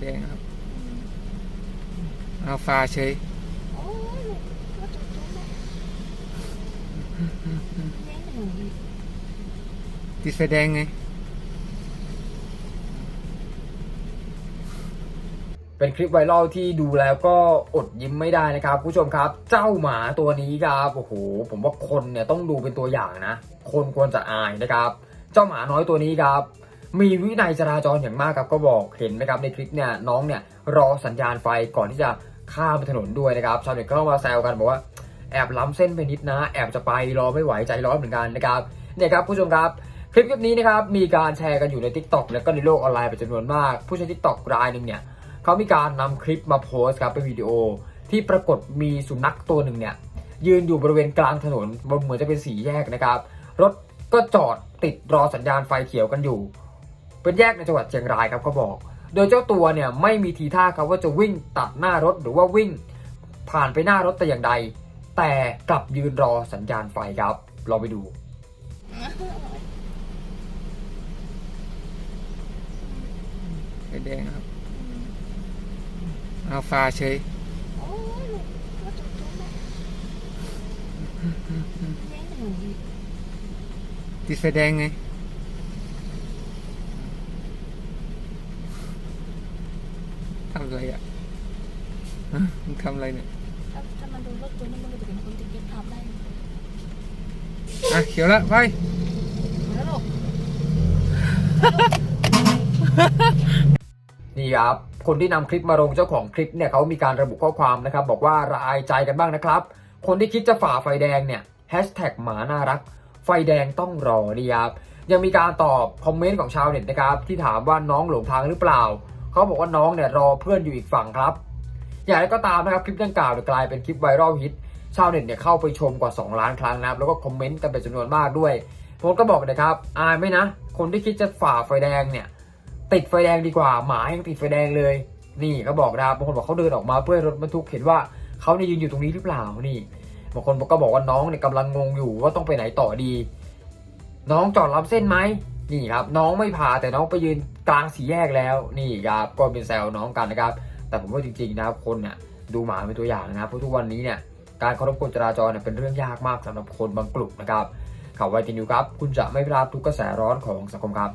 แดงครับ เอาฟ้าเฉยโอ้ยลูกก็จุดจุดแล้วแย่งหนูอีกติดไฟแดงไง เป็นคลิปไวรัลที่ดูแล้วก็อดยิ้มไม่ได้นะครับ ผู้ชมครับ เจ้าหมาตัวนี้ครับโอ้โหผมว่าคนเนี่ยต้องดูเป็นตัวอย่างนะ คนควรจะอายนะครับ เจ้าหมาน้อยตัวนี้ครับ มีวินัยจราจรอย่างมากครับก็บอกเห็นไหมครับในคลิปเนี่ยน้องเนี่ยรอสัญญาณไฟก่อนที่จะข้ามถนนด้วยนะครับชาวเน็ตก็มาแซวกันบอกว่าแอบล้ำเส้นไปนิดนะ แอบจะไปรอไม่ไหวใจร้อนเหมือนกันนะครับเนี่ยครับผู้ชมครับคลิปคลิปนี้นะครับมีการแชร์กันอยู่ใน Tik t o อกแล้วก็ในโลกออนไลน์เป็นจำนวนมาก ผู้ใช้ Tik t o อกรายหนึ่งเนี่ยเขามีการนำคลิปมาโพสต์ครับเป็นวิดีโอ ที่ปรากฏมีสุนัขตัวหนึ่งเนี่ยยืนอยู่บริเวณกลางถนนเหมือนจะเป็นสีแยกนะครับ รถก็จอดติดรอสัญญาณไฟเขียวกันอยู่ เป็นแยกในจังหวัดเชียงรายครับเขาบอก โดยเจ้าตัวเนี่ยไม่มีทีท่าครับว่าจะวิ่งตัดหน้ารถหรือว่าวิ่ง ผ่านไปหน้ารถแต่อย่างใด แต่กลับยืนรอสัญญาณไฟครับลองไปดูไฟแดงครับเอาฟ้าเฉยโอ้ยลูกก็จุดจุดแล้วแย่งหนูอีกติดไฟแดงไง ทำอะไรอะฮะมึงทำอะไรเนี่ยถ้าถ้ามันโดนรถตัวนี้มันก็จะเป็นคนติดเย็บภาพได้อะเขียวละไปแล้วลูกนี่ครับคนที่นำคลิปมาลงเจ้าของคลิปเนี่ยเขามีการระบุข้อความนะครับบอกว่าระอายใจกันบ้างนะครับ คนที่คิดจะฝ่าไฟแดงเนี่ยแฮชแท็กหมาน่ารัก ไฟแดงต้องรอนี่ครับยังมีการตอบคอมเมนต์ของชาวเน็ตนะครับที่ถามว่าน้องหลงทางหรือเปล่า เขาบอกว่าน้องเนี่ยรอเพื่อนอยู่อีกฝั่งครับ อย่างไรก็ตามนะครับคลิปดังกล่าวกลายเป็นคลิปไวรัลฮิตชาวเน็ตเนี่ยเข้าไปชมกว่า 2 ล้านครั้งนะครับแล้วก็คอมเมนต์กันเป็นจำนวนมากด้วยผมก็บอกนะครับอายไหมนะ คนที่คิดจะฝ่าไฟแดงเนี่ย ติดไฟแดงดีกว่าหมายังติดไฟแดงเลย นี่เขาบอกนะครับบางคนบอกเขาเดินออกมาเพื่อรถบรรทุกเห็นว่าเขาเนี่ยยืนอยู่ตรงนี้หรือเปล่านี่บางคนก็บอกว่าน้องเนี่ยกำลังงงอยู่ว่าต้องไปไหนต่อดี น้องจอดรับเส้นไหม นี่ครับน้องไม่พาแต่น้องไปยืนกลางสี่แยกแล้วนี่ครับก็เป็นแซวน้องกันนะครับ แต่ผมว่าจริงๆนะครับคนเนี่ยดูหมาเป็นตัวอย่างนะครับเพราะทุกวันนี้เนี่ยการเคารพกฎจราจรเนี่ยเป็นเรื่องยากมากสำหรับคนบางกลุ่มนะครับข่าวไวทีนิวครับ คุณจะไม่พลาดทุกกระแสร้อนของสังคมครับ